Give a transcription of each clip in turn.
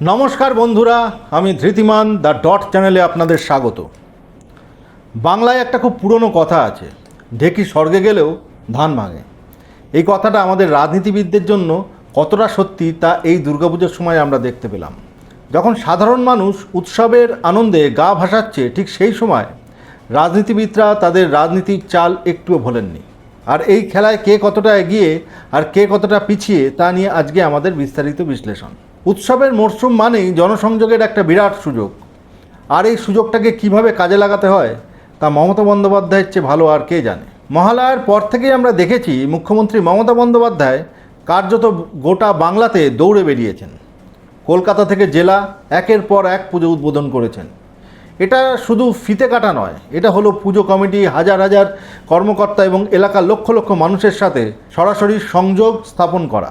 নমস্কার বন্ধুরা, আমি ধৃতিমান দ্য ডট চ্যানেলে আপনাদের স্বাগত। বাংলায় একটা খুব পুরনো কথা আছে, ঢেকি স্বর্গে গেলেও ধান ভাঙে। এই কথাটা আমাদের রাজনীতিবিদদের জন্য কতটা সত্যি তা এই দুর্গাপুজোর সময় আমরা দেখতে পেলাম। যখন সাধারণ মানুষ উৎসবের আনন্দে গা ভাসাচ্ছে, ঠিক সেই সময় রাজনীতিবিদরা তাদের রাজনীতির চাল একটুও ভোলেননি। আর এই খেলায় কে কতটা এগিয়ে আর কে কতটা পিছিয়ে তা নিয়ে আজকে আমাদের বিস্তারিত বিশ্লেষণ। উৎসবের মরশুম মানেই জনসংযোগের একটা বিরাট সুযোগ। আর এই সুযোগটাকে কীভাবে কাজে লাগাতে হয়, তা মমতা বন্দ্যোপাধ্যায়ের চেয়ে ভালো আর কে জানে? মহালয়ার পর থেকেই আমরা দেখেছি মুখ্যমন্ত্রী মমতা বন্দ্যোপাধ্যায় কার্যত গোটা বাংলাতে দৌড়ে বেরিয়েছেন। কলকাতা থেকে জেলা একের পর এক পুজো উদ্বোধন করেছেন। এটা শুধু ফিতে কাটা নয়, এটা হলো পুজো কমিটি হাজার হাজার কর্মকর্তা এবং এলাকার লক্ষ লক্ষ মানুষের সাথে সরাসরি সংযোগ স্থাপন করা।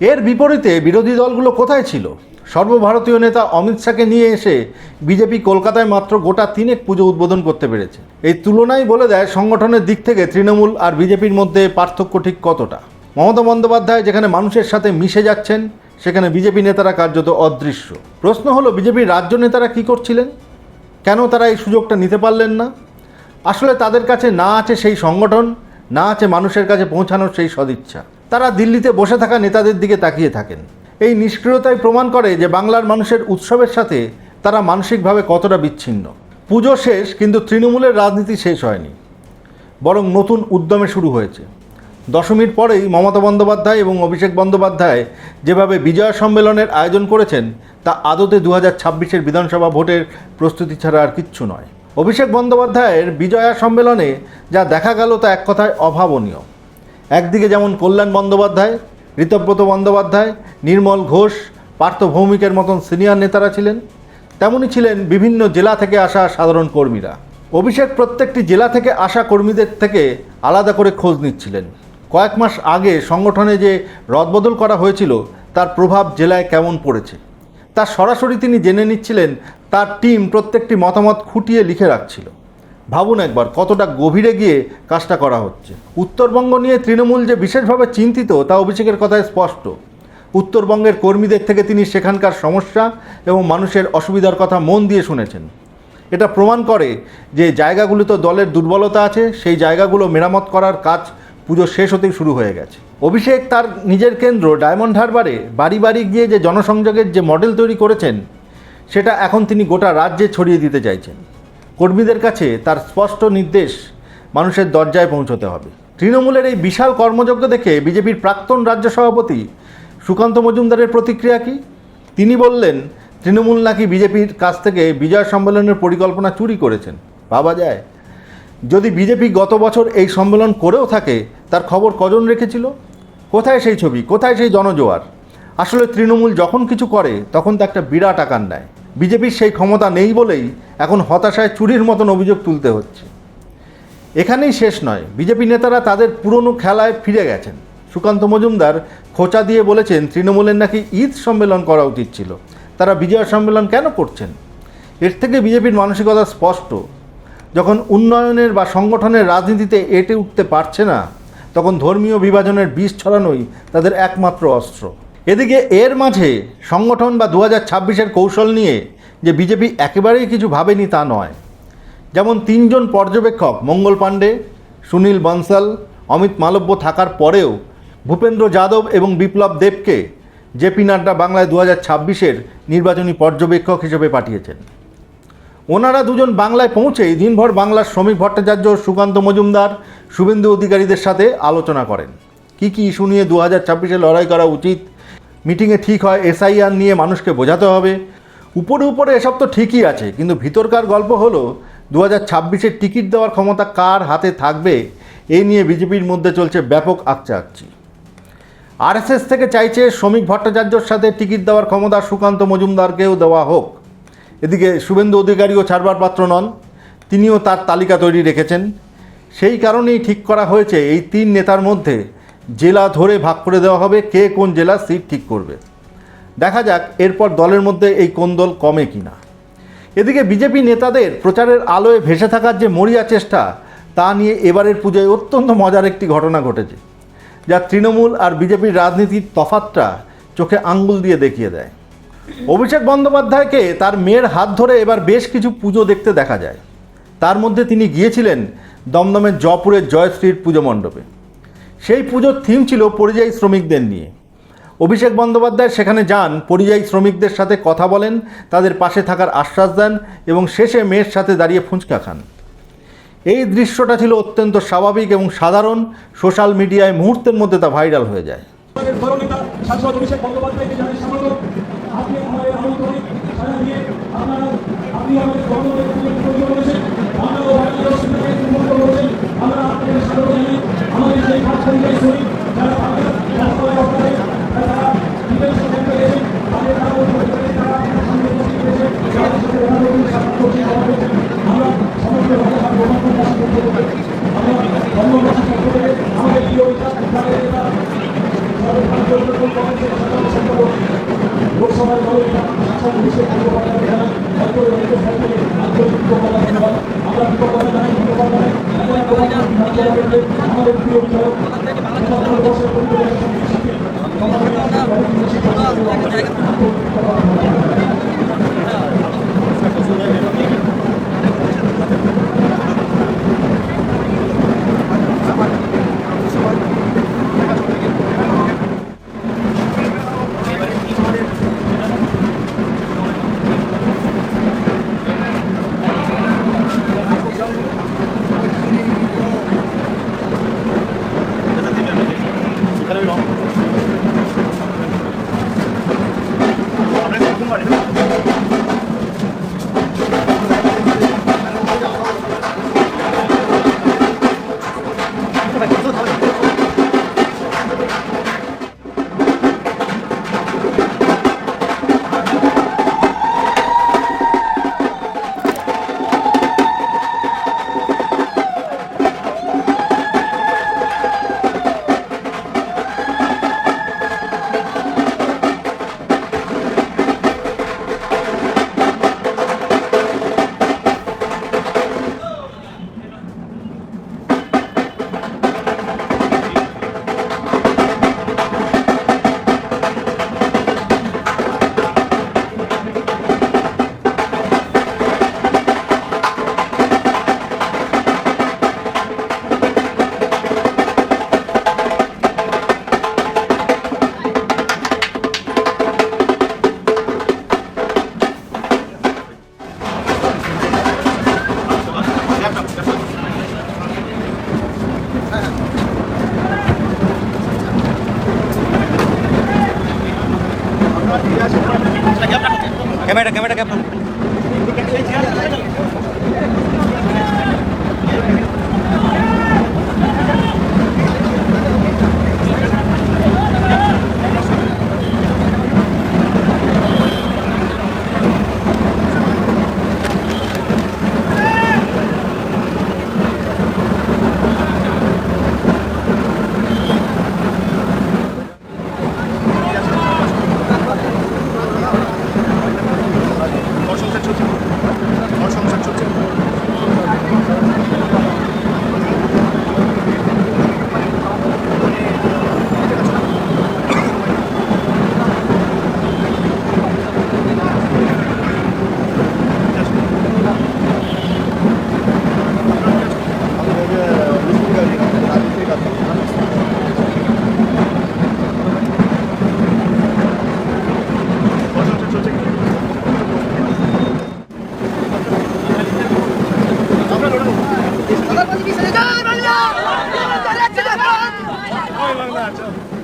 এর বিপরীতে বিরোধী দলগুলো কোথায় ছিল? সর্বভারতীয় নেতা অমিত শাহকে নিয়ে এসে বিজেপি কলকাতায় মাত্র গোটা তিনেক পুজো উদ্বোধন করতে পেরেছে। এই তুলনাই বলে দেয় সংগঠনের দিক থেকে তৃণমূল আর বিজেপির মধ্যে পার্থক্য ঠিক কতটা? মমতা বন্দ্যোপাধ্যায় যেখানে মানুষের সাথে মিশে যাচ্ছেন, সেখানে বিজেপি নেতারা কার্যত অদৃশ্য। প্রশ্ন হলো, বিজেপির রাজ্য নেতারা কী করছিলেন? কেন তারা এই সুযোগটা নিতে পারলেন না? আসলে তাদের কাছে না আছে সেই সংগঠন, না আছে মানুষের কাছে পৌঁছানোর সেই সদিচ্ছা। তারা দিল্লিতে বসে থাকা নেতাদের দিকে তাকিয়ে থাকেন। এই নিষ্ক্রিয়তাই প্রমাণ করে যে বাংলার মানুষের উৎসবের সাথে তারা মানসিকভাবে কতটা বিচ্ছিন্ন। পুজো শেষ, কিন্তু তৃণমূলের রাজনীতি শেষ হয়নি। বরং নতুন উদ্যমে শুরু হয়েছে। দশমীর পরেই মমতা বন্দ্যোপাধ্যায় এবং অভিষেক বন্দ্যোপাধ্যায় যেভাবে বিজয়া সম্মেলনের আয়োজন করেছেন, তা আদতে দু হাজার বিধানসভা ভোটের প্রস্তুতি ছাড়া আর কিচ্ছু নয়। অভিষেক বন্দ্যোপাধ্যায়ের বিজয়া সম্মেলনে যা দেখা গেল তা এক কথায় অভাবনীয়। একদিকে যেমন কল্যাণ বন্দ্যোপাধ্যায়, ঋতব্রত বন্দ্যোপাধ্যায়, নির্মল ঘোষ, পার্থ ভৌমিকের মতন সিনিয়র নেতারা ছিলেন তেমনই ছিলেন বিভিন্ন জেলা থেকে আসা সাধারণ কর্মীরা। অভিষেক প্রত্যেকটি জেলা থেকে আসা কর্মীদের থেকে আলাদা করে খোঁজ নিচ্ছিলেন। কয়েক মাস আগে সংগঠনে যে রদবদল করা হয়েছিল, তার প্রভাব জেলায় কেমন পড়েছে, তা সরাসরি তিনি জেনে নিচ্ছিলেন, তার টিম প্রত্যেকটি মতামত খুঁটিয়ে লিখে রাখছিল। ভাবুন একবার, কতটা গভীরে গিয়ে কাজটা করা হচ্ছে। উত্তরবঙ্গ নিয়ে তৃণমূল যে বিশেষভাবে চিন্তিত, তা অভিষেকের কথায় স্পষ্ট। উত্তরবঙ্গের কর্মীদের থেকে তিনি সেখানকার সমস্যা এবং মানুষের অসুবিধার কথা মন দিয়ে শুনেছেন। এটা প্রমাণ করে যে জায়গাগুলোতে দলের দুর্বলতা আছে, সেই জায়গাগুলো মেরামত করার কাজ পুজো শেষ হতেই শুরু হয়ে গেছে। অভিষেক তার নিজের কেন্দ্র ডায়মন্ড হারবারে বাড়ি বাড়ি গিয়ে যে জনসংযোগের যে মডেল তৈরি করেছেন, সেটা এখন তিনি গোটা রাজ্যে ছড়িয়ে দিতে চাইছেন। কর্মীদের কাছে তার স্পষ্ট নির্দেশ মানুষের দরজায় পৌঁছতে হবে। তৃণমূলের এই বিশাল কর্মযজ্ঞ দেখে বিজেপির প্রাক্তন রাজ্য সভাপতি সুকান্ত মজুমদারের প্রতিক্রিয়া কি? তিনি বললেন, তৃণমূল নাকি বিজেপির কাছ থেকে বিজয় সম্মেলনের পরিকল্পনা চুরি করেছেন। ভাবা যায়। যদি বিজেপি গত বছর এই সম্মেলন করেও থাকে, তার খবর কজন রেখেছিল? কোথায় সেই ছবি? কোথায় সেই জনজোয়ার? আসলে তৃণমূল যখন কিছু করে, তখন তা একটা বিরাট আকার নেয়। বিজেপির সেই ক্ষমতা নেই বলেই এখন হতাশায় চুরির মতন অভিযোগ তুলতে হচ্ছে। এখানেই শেষ নয়। বিজেপি নেতারা তাদের পুরনো খেলায় ফিরে গেছেন। সুকান্ত মজুমদার খোঁচা দিয়ে বলেছেন, তৃণমূলের নাকি ঈদ সম্মেলন করা উচিত ছিল। তারা বিজয় সম্মেলন কেন করছেন? এর থেকে বিজেপির মানসিকতা স্পষ্ট। যখন উন্নয়নের বা সংগঠনের রাজনীতিতে এটে উঠতে পারছে না, তখন ধর্মীয় বিভাজনের বিষ ছড়ানোই তাদের একমাত্র অস্ত্র। এদিকে এর মাঝে সংগঠন বা দু হাজার ছাব্বিশের কৌশল নিয়ে যে বিজেপি একেবারেই কিছু ভাবেনি তা নয়। যেমন তিনজন পর্যবেক্ষক, মঙ্গল পাণ্ডে, সুনীল বনসাল, অমিত মালব্য থাকার পরেও ভূপেন্দ্র যাদব এবং বিপ্লব দেবকে জেপি নাড্ডা বাংলায় দু হাজার ছাব্বিশের নির্বাচনী পর্যবেক্ষক হিসেবে পাঠিয়েছেন। ওনারা দুজন বাংলায় পৌঁছেই দিনভর বাংলার শ্রমিক ভট্টাচার্য, সুকান্ত মজুমদার, শুভেন্দু অধিকারীদের সাথে আলোচনা করেন। কি কি ইস্যু নিয়ে দু হাজার ছাব্বিশে লড়াই করা উচিত মিটিংয়ে ঠিক হয়, এসআইআর নিয়ে মানুষকে বোঝাতে হবে। উপরে উপরে এসব তো ঠিকই আছে, কিন্তু ভিতরকার গল্প হলো দু হাজার ছাব্বিশের টিকিট দেওয়ার ক্ষমতা কার হাতে থাকবে? এ নিয়ে বিজেপির মধ্যে চলছে ব্যাপক আকচা আকচি আরএসএস থেকে চাইছে শ্রমিক ভট্টাচার্যর সাথে টিকিট দেওয়ার ক্ষমতা সুকান্ত মজুমদারকেও দেওয়া হোক। এদিকে শুভেন্দু অধিকারীও ছাড়বার পাত্র নন, তিনিও তার তালিকা তৈরি রেখেছেন। সেই কারণেই ঠিক করা হয়েছে এই তিন নেতার মধ্যে জেলা ধরে ভাগ করে দেওয়া হবে, কে কোন জেলা সিট ঠিক করবে। দেখা যাক এরপর দলের মধ্যে এই কোন্দল কমে কিনা। এদিকে বিজেপি নেতাদের প্রচারের আলোয় ভেসে থাকার যে মরিয়া চেষ্টা, তা নিয়ে এবারের পুজোয় অত্যন্ত মজার একটি ঘটনা ঘটেছে, যা তৃণমূল আর বিজেপির রাজনীতির তফাতটা চোখে আঙ্গুল দিয়ে দেখিয়ে দেয়। অভিষেক বন্দ্যোপাধ্যায়কে তার মেয়ের হাত ধরে এবার বেশ কিছু পুজো দেখতে দেখা যায়। তার মধ্যে তিনি গিয়েছিলেন দমদমের জয়পুরের জয়শ্রীর পুজো মণ্ডপে। সেই পুজোর থিম ছিল পরিযায়ী শ্রমিকদের নিয়ে। অভিষেক বন্দ্যোপাধ্যায় সেখানে যান, পরিযায়ী শ্রমিকদের সাথে কথা বলেন, তাদের পাশে থাকার আশ্বাস দেন এবং শেষে মেয়ের সাথে দাঁড়িয়ে ফুঁচকা খান। এই দৃশ্যটা ছিল অত্যন্ত স্বাভাবিক এবং সাধারণ। সোশ্যাল মিডিয়ায় মুহূর্তের মধ্যে তা ভাইরাল হয়ে যায়। আপনি Vai, Magnata.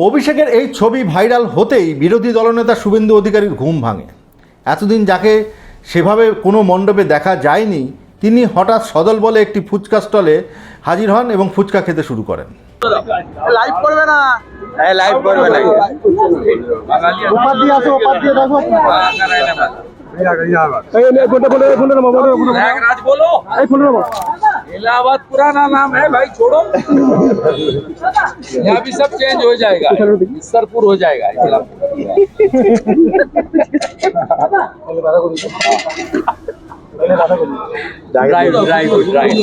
অভিষেকের এই ছবি ভাইরাল হতেই বিরোধী দলনেতা শুভেন্দু অধিকারীর ঘুম ভাঙে এতদিন যাকে সেভাবে কোনো মণ্ডপে দেখা যায়নি তিনি হঠাৎ সদল বলে একটি ফুচকা স্টলে হাজির হন এবং ফুচকা খেতে শুরু করেন লাইভ করবে না হ্যাঁ লাইভ করবে না इलाहाबाद पुराना नाम है भाई छोड़ो। यहाँ भी सब चेंज हो जाएगा। सरपुर हो जाएगा ड्राइव ड्राइव ड्राइव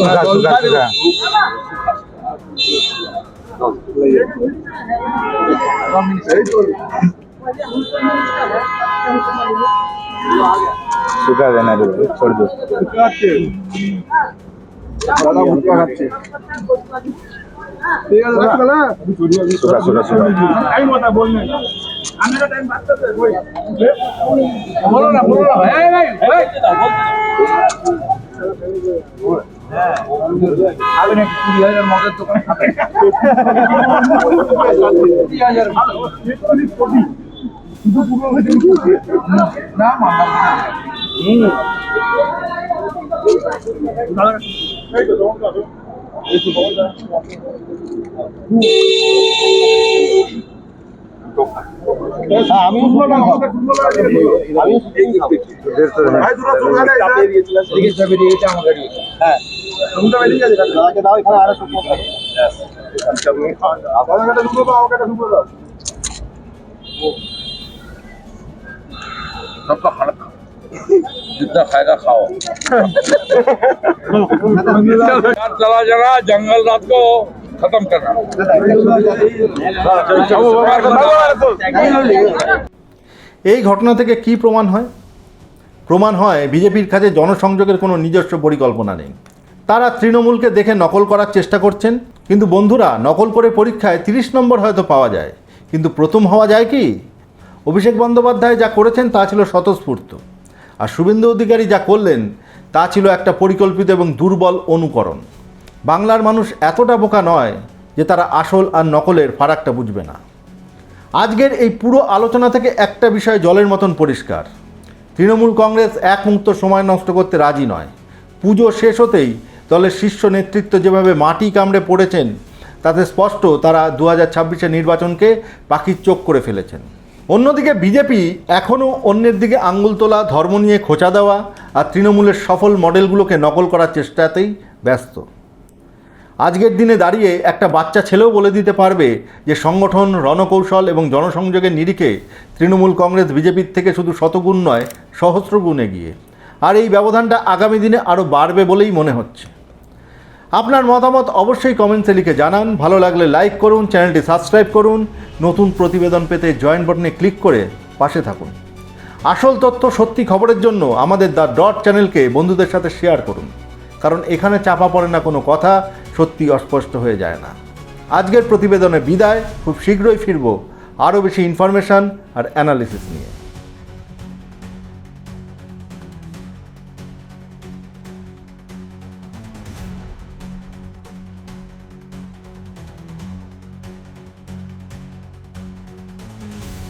শুকা দেনা দেবে ছোট দোষ দাদা ভুটকা খাচ্ছে শুকা শুকা শুকা টাইম কথা বল না আমরা টাইম বাদ করতে বলো না বলো না এই ভাই ভাই খাবেন এক কুড়ি হাজার মদের দোকানে খাবেন কুড়ি হাজার ভালো মামা আমি শুনবো না আমাকে শুনবো না আমি ভাই দুটো শুনবো না চিকিৎসা বেরিয়েছে আমার গাড়ি হ্যাঁ শুনতে বেরিয়ে গেছে দাদাকে দাও এখানে আরো শুনবো আমাকে একটা শুনবো দাও আমাকে একটা শুনবো দাও सबका खाना खाओ जितना खाएगा खाओ यार चला जाना जंगल रात को खत्म करना এই ঘটনা থেকে কি প্রমাণ হয় প্রমাণ হয় বিজেপির কাছে জনসংযোগের কোনো নিজস্ব পরিকল্পনা নেই তারা তৃণমূলকে দেখে নকল করার চেষ্টা করছেন কিন্তু বন্ধুরা নকল করে পরীক্ষায় তিরিশ নম্বর হয়তো পাওয়া যায় কিন্তু প্রথম হওয়া যায় কি অভিষেক বন্দ্যোপাধ্যায় যা করেছেন তা ছিল স্বতঃস্ফূর্ত। আর শুভেন্দু অধিকারী যা করলেন, তা ছিল একটা পরিকল্পিত এবং দুর্বল অনুকরণ। বাংলার মানুষ এতটা বোকা নয় যে তারা আসল আর নকলের ফারাকটা বুঝবে না। আজকের এই পুরো আলোচনা থেকে একটা বিষয় জলের মতন পরিষ্কার। তৃণমূল কংগ্রেস এক মুহূর্ত সময় নষ্ট করতে রাজি নয়। পুজো শেষ হতেই দলের শীর্ষ নেতৃত্ব যেভাবে মাটি কামড়ে পড়েছেন, তাতে স্পষ্ট তারা দু হাজার নির্বাচনকে পাখির চোখ করে ফেলেছেন। অন্যদিকে বিজেপি এখনও অন্যের দিকে আঙ্গুল তোলা, ধর্ম নিয়ে খোঁচা দেওয়া আর তৃণমূলের সফল মডেলগুলোকে নকল করার চেষ্টাতেই ব্যস্ত। আজকের দিনে দাঁড়িয়ে একটা বাচ্চা ছেলেও বলে দিতে পারবে যে সংগঠন, রণকৌশল এবং জনসংযোগের নিরিখে তৃণমূল কংগ্রেস বিজেপির থেকে শুধু শতগুণ নয় সহস্র গুণ এগিয়ে। আর এই ব্যবধানটা আগামী দিনে আরও বাড়বে বলেই মনে হচ্ছে। আপনার মতামত অবশ্যই কমেন্টসে লিখে জানান। ভালো লাগলে লাইক করুন, চ্যানেলটি সাবস্ক্রাইব করুন। নতুন প্রতিবেদন পেতে জয়েন বাটনে ক্লিক করে পাশে থাকুন। আসল তথ্য সত্যি খবরের জন্য আমাদের দ্য ডট চ্যানেলকে বন্ধুদের সাথে শেয়ার করুন। কারণ এখানে চাপা পড়ে না কোনো কথা, সত্যি অস্পষ্ট হয়ে যায় না। আজকের প্রতিবেদনে বিদায়। খুব শীঘ্রই ফিরব। আরও বেশি ইনফরমেশান আর অ্যানালিসিস নিয়ে।